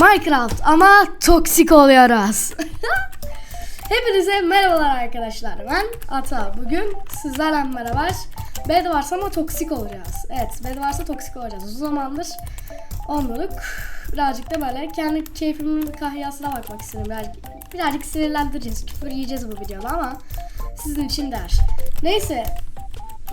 Minecraft ama toksik oluyoruz. Hepinize merhabalar arkadaşlar. Ben Ata. Bugün sizlerle beraber bed varsa ama toksik olacağız. Evet bed varsa toksik olacağız. Uzun zamandır olmadık. Birazcık da böyle kendi keyfimin kahyasına bakmak istedim. Birazcık, birazcık sinirlendireceğiz. Küfür yiyeceğiz bu videoda ama sizin için der. Neyse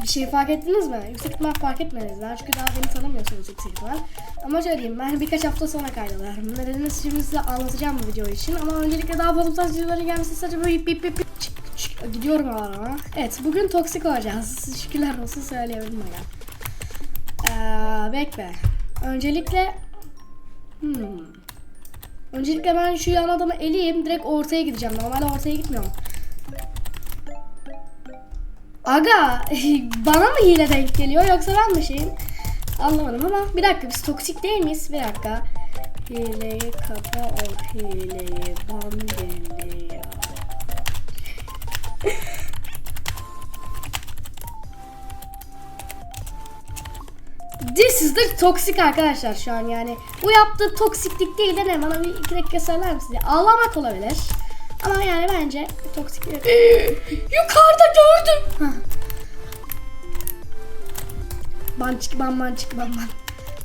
bir şey fark ettiniz mi? Yüksek ihtimal fark etmediniz. daha Çünkü daha beni tanımıyorsunuz yüksek ihtimal. Ama söyleyeyim ben birkaç hafta sonra kaydalarım. Nedenini şimdi size anlatacağım bu video için. Ama öncelikle daha fazla videoların gelmesi sadece böyle bip bip bip çık çık gidiyorum ama. Evet bugün toksik olacağız. Şükürler olsun söyleyebilirim aga. Ee, bekle. Öncelikle hmm. Öncelikle ben şu yan adamı eleyeyim. Direkt ortaya gideceğim. Normalde ortaya gitmiyorum. Aga bana mı hile denk geliyor yoksa ben mi şeyim? Anlamadım ama bir dakika biz toksik değil miyiz? Bir dakika. Hileyi kapa o hileyi ban geliyor. This is the toksik arkadaşlar şu an yani. Bu yaptığı toksiklik değil de ne? Bana bir iki dakika söyler misin? Ağlamak olabilir. Ama yani bence toksik bir... Yukarıda gördüm. Hah. Ban çık ban ban çık ban ban.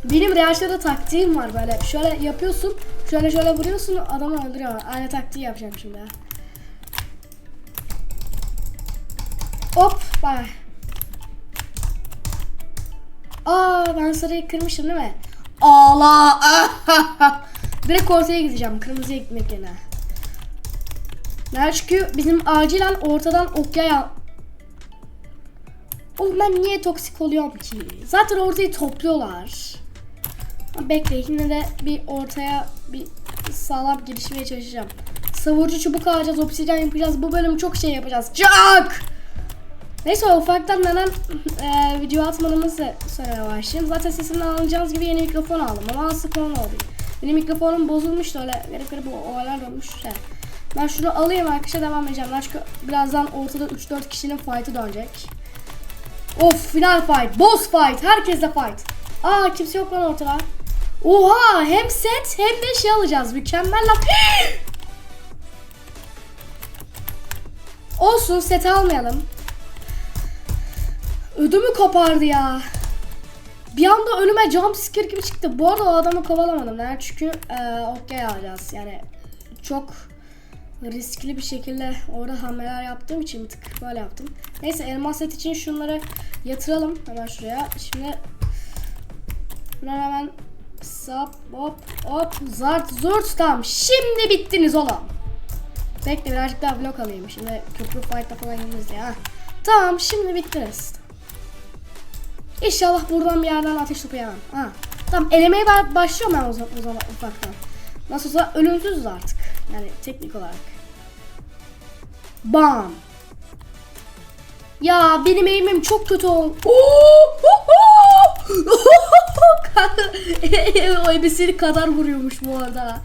Benim reaksiyonda taktiğim var böyle. Şöyle yapıyorsun. Şöyle şöyle vuruyorsun adamı öldürüyor. Aynı taktiği yapacağım şimdi. Hop bak. Aa ben sarıyı kırmışım değil mi? Ağla. Direkt ortaya gideceğim. Kırmızıya gitmek yerine. Nerede çünkü bizim acilen ortadan okyaya Oğlum ben niye toksik oluyorum ki? Zaten ortayı topluyorlar. Bekle yine de bir ortaya bir sağlam girişmeye çalışacağım. Savurucu çubuk alacağız, obsidyen yapacağız. Bu bölüm çok şey yapacağız. Çak! Neyse ufaktan neden e, video atmadığımızı söylemeye başlayayım. Zaten sesinden anlayacağınız gibi yeni mikrofon aldım ama sık oldu. Benim mikrofonum bozulmuştu öyle garip garip olaylar olmuş. Şey. Ben şunu alayım arkadaşlar devam edeceğim. Çünkü birazdan ortada 3-4 kişinin fight'ı dönecek. Of final fight, boss fight, herkesle fight. Aa kimse yok lan ortada. Oha hem set hem de şey alacağız. Mükemmel lan. Olsun set almayalım. Ödümü kopardı ya. Bir anda önüme jump scare gibi çıktı. Bu arada o adamı kovalamadım. Yani çünkü e, okey alacağız. Yani çok riskli bir şekilde orada hamleler yaptığım için bir tık böyle yaptım. Neyse elmas set için şunları yatıralım hemen şuraya. Şimdi bunları hemen sap hop hop zart zurt tamam. Şimdi bittiniz oğlum. Bekle birazcık daha blok alayım. Şimdi köprü fight'ta falan gireriz ya. Tamam şimdi bittiniz. İnşallah buradan bir yerden ateş topu yemem. Ha. Tamam elemeye ba- başlıyorum ben o zaman, o zaman ufaktan. Nasıl olsa ölümsüzüz artık. Yani teknik olarak. Bam. Ya benim eğimim çok kötü o ebesini kadar vuruyormuş bu arada.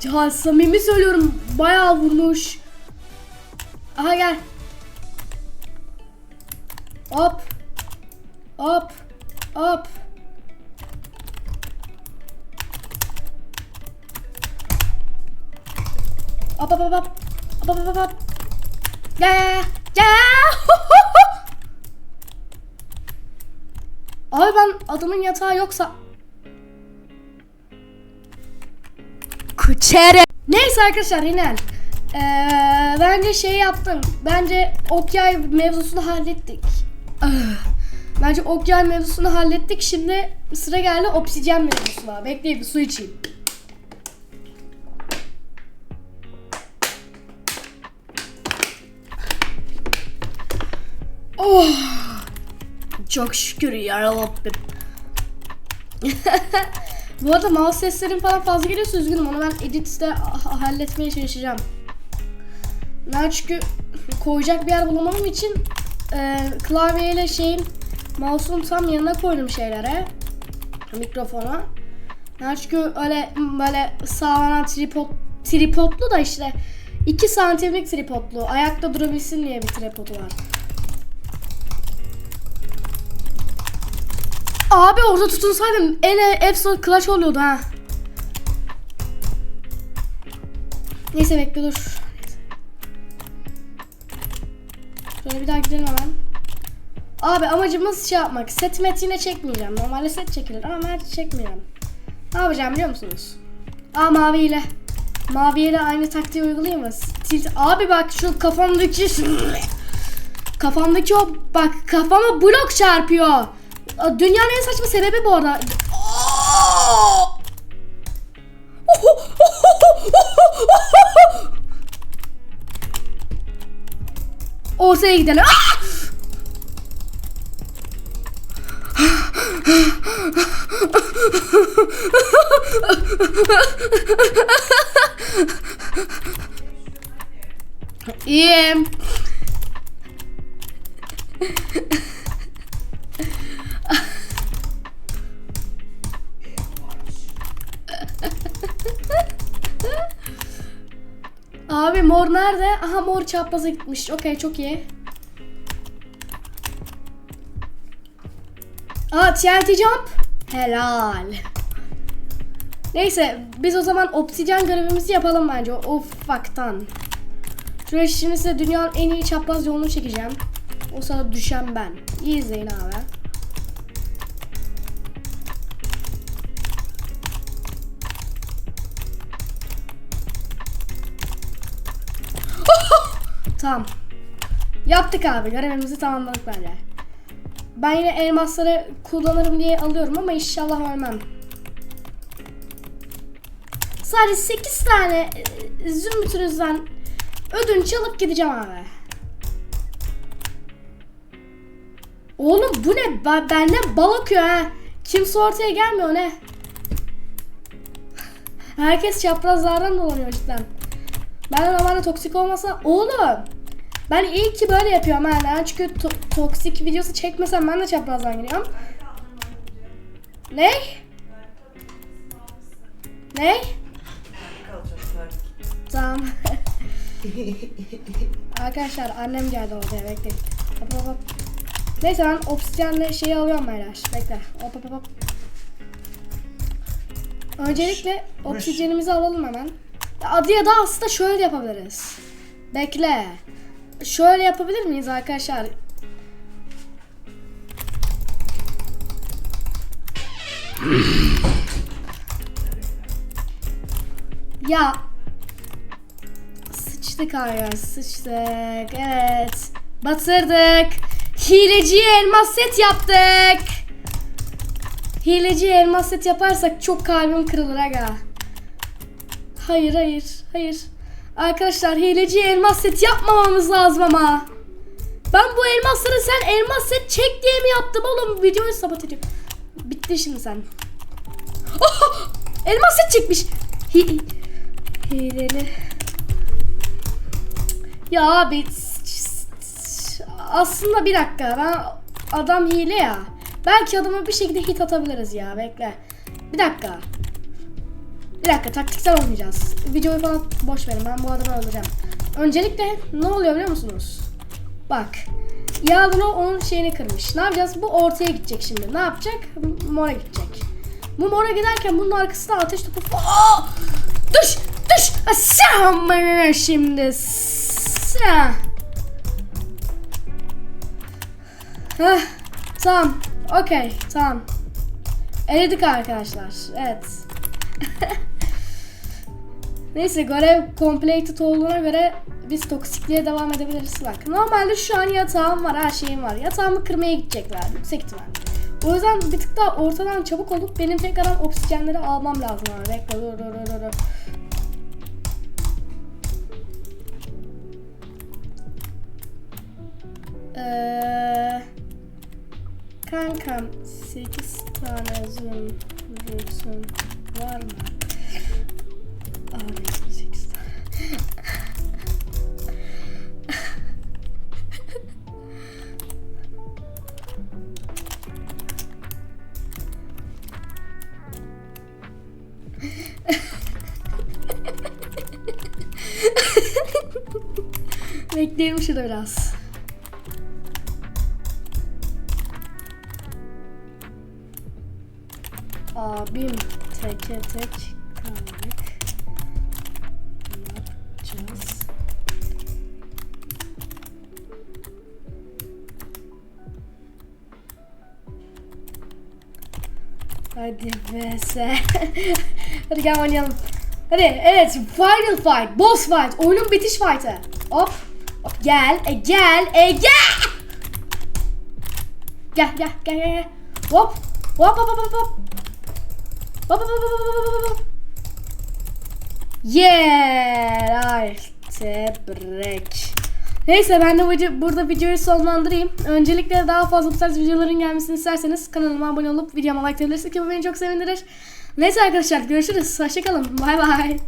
Cihan samimi söylüyorum bayağı vurmuş. Aha gel. Hop. Hop. Hop. Hop hop hop hop. Hop hop hop hop. Ya ya Abi ben adamın yatağı yoksa Kuçere. Neyse arkadaşlar Hinel. Ee, bence şey yaptım. Bence Okyay mevzusunu hallettik. Bence Okyay mevzusunu hallettik. Şimdi sıra geldi obsidyen mevzusuna. Bekleyin su içeyim. Oh. Çok şükür ya Rabbim. Bu arada mouse seslerim falan fazla geliyorsa üzgünüm. Onu ben editte ha- halletmeye çalışacağım. Ben çünkü koyacak bir yer bulamadığım için e, klavyeyle şeyin mouse'un tam yanına koydum şeylere. Mikrofona. Ben çünkü öyle böyle sağlanan tripod, tripodlu da işte 2 santimlik tripodlu. Ayakta durabilsin diye bir tripodu var. Abi orada tutunsaydım en efsane clutch oluyordu ha. Neyse bekle dur. Şöyle bir daha gidelim hemen. Abi amacımız şey yapmak. Set met yine çekmeyeceğim. Normalde set çekilir ama ben çekmeyeceğim. Ne yapacağım biliyor musunuz? Aa mavi ile. Mavi ile aynı taktiği uygulayayım mı? Tilt. Abi bak şu kafamdaki kafamdaki o bak kafama blok çarpıyor. Dünyanın en saçma sebebi bu arada. Ortaya gidelim. İyiyim. Nerede? Aha mor çapraza gitmiş. Okey çok iyi. Aa TNT jump. Helal. Neyse biz o zaman obsidyen görevimizi yapalım bence o ufaktan. Şuraya şimdi size dünyanın en iyi çapraz yolunu çekeceğim. O sırada düşen ben. İyi izleyin abi. Tamam. Yaptık abi. Görevimizi tamamladık bence. Ben yine elmasları kullanırım diye alıyorum ama inşallah ölmem. Sadece 8 tane e, zümrütünüzden ödünç alıp gideceğim abi. Oğlum bu ne? Ben, benden bal akıyor ha. Kimse ortaya gelmiyor ne? Herkes çaprazlardan dolanıyor cidden. Ben de normalde toksik olmasa oğlum. Ben iyi ki böyle yapıyorum ha. Çünkü to- toksik videosu çekmesem ben de çaprazdan giriyorum. Ne? Ne? Tamam. Arkadaşlar annem geldi oraya bekleyin. Hop hop hop. Neyse ben obsidyenle şeyi alıyorum beyler. Bekle. Hop hop hop. Öncelikle obsidyenimizi alalım hemen. Adı ya da aslında şöyle yapabiliriz. Bekle. Şöyle yapabilir miyiz arkadaşlar? ya Sıçtık arkadaşlar sıçtık. Evet. Batırdık. Hileci elmas set yaptık. Hileci elmas set yaparsak çok kalbim kırılır aga. Hayır hayır hayır. Arkadaşlar hileci elmas set yapmamamız lazım ama. Ben bu elmasları sen elmas set çek diye mi yaptım oğlum? Videoyu sabote ediyorum. Bitti şimdi sen. Oh! Elmas set çekmiş. Hi hileli. Ya abi aslında bir dakika ben adam hile ya. Belki adama bir şekilde hit atabiliriz ya bekle. Bir dakika. Bir dakika taktiksel olmayacağız. Videoyu falan boş verin ben bu adamı öldüreceğim. Öncelikle ne oluyor biliyor musunuz? Bak. Yağdına onun şeyini kırmış. Ne yapacağız? Bu ortaya gidecek şimdi. Ne yapacak? Mora gidecek. Bu mora giderken bunun arkasında ateş topu... Aa! Düş! Düş! Sen şimdi. Sen. Heh, tamam. Okey, tamam. Eledik arkadaşlar. Evet. Neyse görev completed olduğuna göre biz toksikliğe devam edebiliriz. Bak normalde şu an yatağım var, her şeyim var. Yatağımı kırmaya gidecekler yüksek ihtimal. O yüzden bir tık daha ortadan çabuk olup benim tekrardan oksijenleri almam lazım abi. Bekle dur dur dur dur. Eee Kankam 8 tane zümrütün var mı? Abi 8 tane. Bekleyelim şurada biraz. Abim teke tek Hadi vs. Hadi gel oynayalım. Hadi evet final fight, boss fight, oyunun bitiş fight'ı. Hop. Hop gel, e gel, e gel. Gel gel gel gel. gel. Hop. Hop hop hop hop hop. Hop hop hop hop hop hop. Yeah, right break. Neyse ben de video, burada videoyu sonlandırayım. Öncelikle daha fazla bu tarz videoların gelmesini isterseniz kanalıma abone olup videoma like atabilirsiniz ki bu beni çok sevindirir. Neyse arkadaşlar görüşürüz. Hoşçakalın. Bay bay.